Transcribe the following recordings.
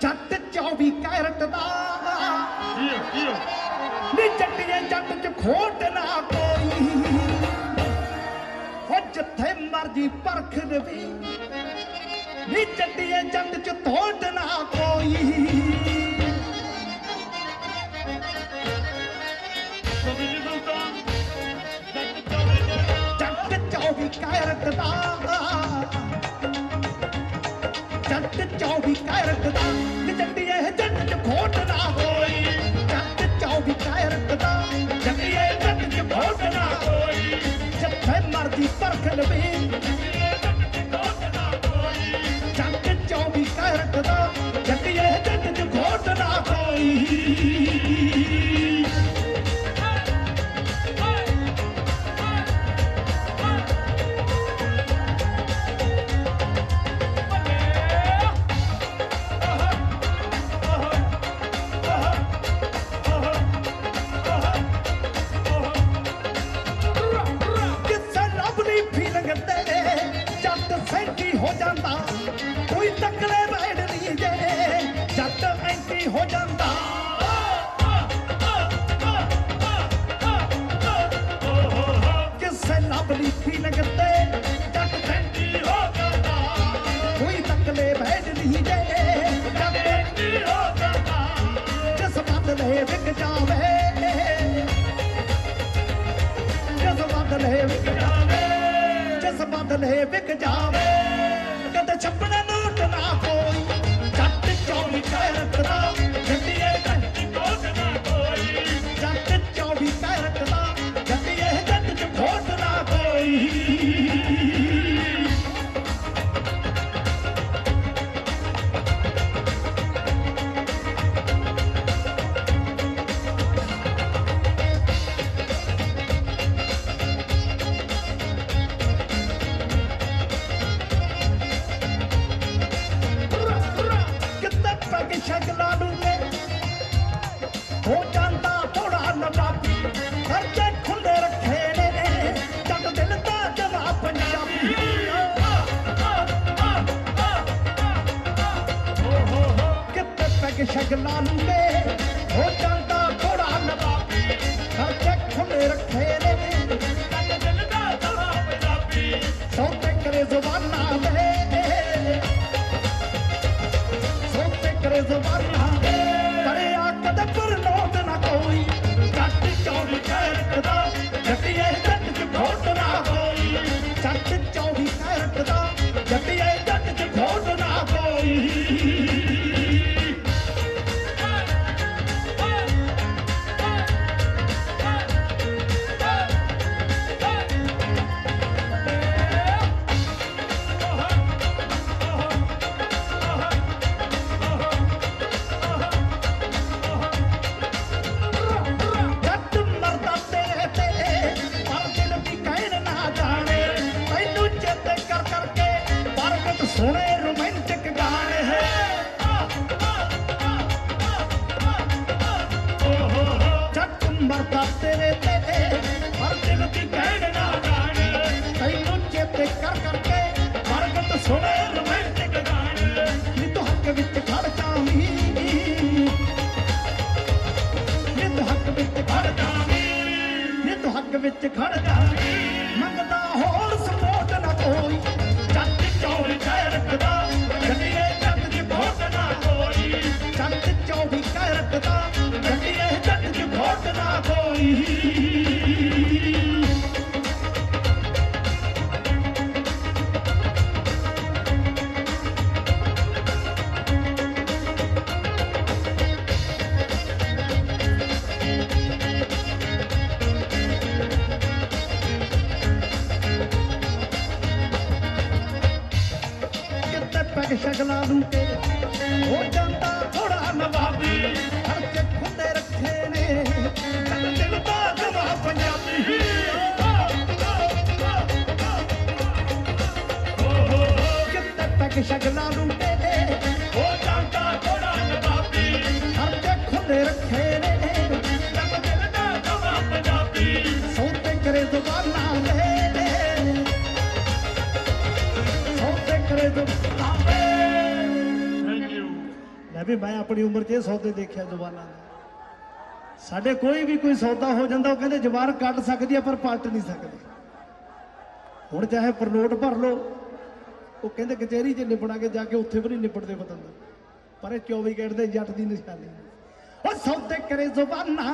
ਜੱਟ 24 ਕੈਰਟ ਦਾ। ਨੀ ਜੱਟੀਏ ਜੱਟ ਚ ਖੋਟ ਨਾ ਕੋਈ। ਹੋ ਜਿੱਥੇ ਮਰਜ਼ੀ ਪਰਖ ਦੇਵੀ। ਨੀ ਜੱਟੀਏ ਜੱਟ ਚ ਥੋਟ ਨਾ ਕੋਈ। ਜੱਟ 24 ਕੈਰਟ ਦਾ। ਜੱਟ 24 ਕੈਰਟ ਦਾ ਜੱਟੀਏ ਜੱਟ ਚ ਖੋਟ ਨਾ ਕੋਈ ਜੱਟ 24 ਕੈਰਟ ਦਾ ਜੱਟੀਏ ਜੱਟ ਚ ਖੋਟ ਨਾ ਕੋਈ ਜਿੱਥੇ ਮਰਜ਼ੀ ਪਰਖ ਲਵੇ ਕੋਈ ਤਕਲੇ ਬੈਠ ਨਹੀਂ ਜੇ। ਜੱਟ ਐਂਟੀ ਹੋ ਜਾਂਦਾ ਜਿਸ ਬਦਲੇ ਵਿਕ ਜਾਵੇ। ਜਿਸ ਬਦਲੇ ਵਿਕ ਜਾਵੇ। ਜਿਸ ਬਦਲੇ ਵਿਕ ਜਾਵੇ। ਕਦੇ ਛੱਪਣਾ ਸ਼ਕਲਾ ਨੂੰ ਨੇ ਹੋ ਜਾਂਦਾ ਥੋੜਾ ਨਵਾਬੀ। ਖਰਚੇ ਖੁੱਲੇ ਰੱਖੇ ਨੇ ਜੱਟ ਦਿਲ ਦਾ ਜਮਾ ਪੰਜਾਬੀ। ਕਿੱਥੇ ਪੱਗ ਸ਼ਕਲਾ ਨੂੰ? ਸੋਤੇ ਕਰੇ ਜ਼ਬਾਨਾਂ ਪਰਿਆ ਪਰ ਲੋਟ ਨਾ ਕੋਈ। ਜੱਟ ਚੌਵੀ ਕੈਰਟ ਦਾ ਪ੍ਰਗਟ ਸੁਣੇ ਰੋਮਾਂਟਿਕ ਗਾਣੇ ਹੈ। ਜੱਟ ਮਰਦਾ ਤੇਰੇ ਤੇ। ਪਰ ਦਿਲ ਵੀ ਕਹਿਣ ਨਾ ਜਾਣੇ ਤੈਨੂੰ ਚੇਤੇ ਕਰ ਕਰਕੇ ਪ੍ਰਗਟ ਸੁਣੇ ਰੋਮਾਂਟਿਕ ਗਾਣੇ। ਨੀ ਤੂੰ ਹੱਕ ਵਿੱਚ ਖੜ ਜਾਵੀਂ। ਨਿਤ ਹੱਕ ਵਿੱਚ ਖੜ ਜਾਵੀਂ। ਨਿਤ ਹੱਕ ਵਿੱਚ ਖੜ ਜਾਵੀਂ। ਮੰਗਦਾ ਹੋਰ ਸਪੋਰਟ ਨਾ ਕੋਈ। ਕਿਤੇ ਪੈਗ ਸ਼ਗਲਾ ਨੂੰ ਹੋ ਜਾਂਦਾ ਥੋੜਾ ਨਵਾਬੀ। ਖਰਚੇ ਖੁੱਲੇ ਰੱਖੇ ਨੇ। ਦਿਲ ਦਾ ਜਮਾ ਪੰਜਾਬੀ ਕਿਤੇ ਪੈਗ ਸ਼ਗਲਾ ਨੂੰ ਕੇ ਹੋ ਜਾਂਦਾ ਥੋੜਾ ਨਵਾਬੀ। ਖਰਚੇ ਖੁੱਲੇ ਰੱਖੇ ਨੇ। ਕੱਲ ਦਿਲ ਕਰੇ ਜ਼ੁਬਾਨਾਂ ਦੇ ਸੌਤੇ ਕਰੇ ਜ਼ੁਬਾਨਾਂ ਥੈਂਕ ਯੂ ਮੈਂ ਵੀ ਮੈਂ ਆਪਣੀ ਉਮਰ 'ਚ ਇਹ ਸੌਦੇ ਦੇਖਿਆ ਜ਼ਬਾਨਾਂ ਦੇ। ਸਾਡੇ ਕੋਈ ਵੀ ਕੋਈ ਸੌਦਾ ਹੋ ਜਾਂਦਾ, ਉਹ ਕਹਿੰਦੇ ਜ਼ਬਾਨ ਕੱਢ ਸਕਦੀ ਆ, ਪਰ ਪਲਟ ਨਹੀਂ ਸਕਦੀ। ਹੁਣ ਚਾਹੇ ਪਰਨੋਟ ਭਰ ਲਓ, ਉਹ ਕਹਿੰਦੇ ਕਚਹਿਰੀ 'ਚ ਨਿਪੜਾ ਕੇ ਜਾ ਕੇ ਉੱਥੇ ਵੀ ਨਹੀਂ ਨਿਪੜਦੇ ਬਤੰਦਰ ਪਰ ਇਹ 24 ਕੈਰਟ ਦੇ ਜੱਟ ਦੀ ਨਿਸ਼ਾਨੀ। ਉਹ ਸੌਦੇ ਕਰੇ ਜ਼ੁਬਾਨਾਂ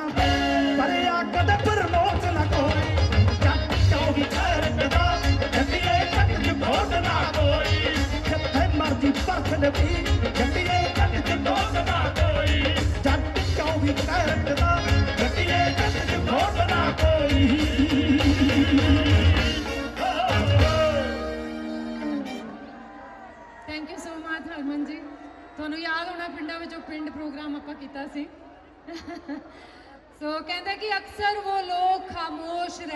ਪਰਖ ਲਵੀ ਜੱਟੀਏ ਚ ਵੋਟ ਨਾ ਕੋਈ ਜੱਟ 24 ਕੈਰਟ ਦਾ ਜੱਟੀਏ ਕੱਟ ਚ ਵੋਟ ਨਾ ਕੋਈ thank you so much Harman ji ਤੁਹਾਨੂੰ ਯਾਦ ਹੋਣਾ ਪਿੰਡਾਂ ਵਿੱਚੋਂ ਪਿੰਡ ਪ੍ਰੋਗਰਾਮ ਆਪਾਂ ਕੀਤਾ ਸੀ। ਸੋ ਕਹਿੰਦੇ ਕਿ ਅਕਸਰ ਉਹ ਲੋਕ ਖਾਮੋਸ਼ ਰਹਿ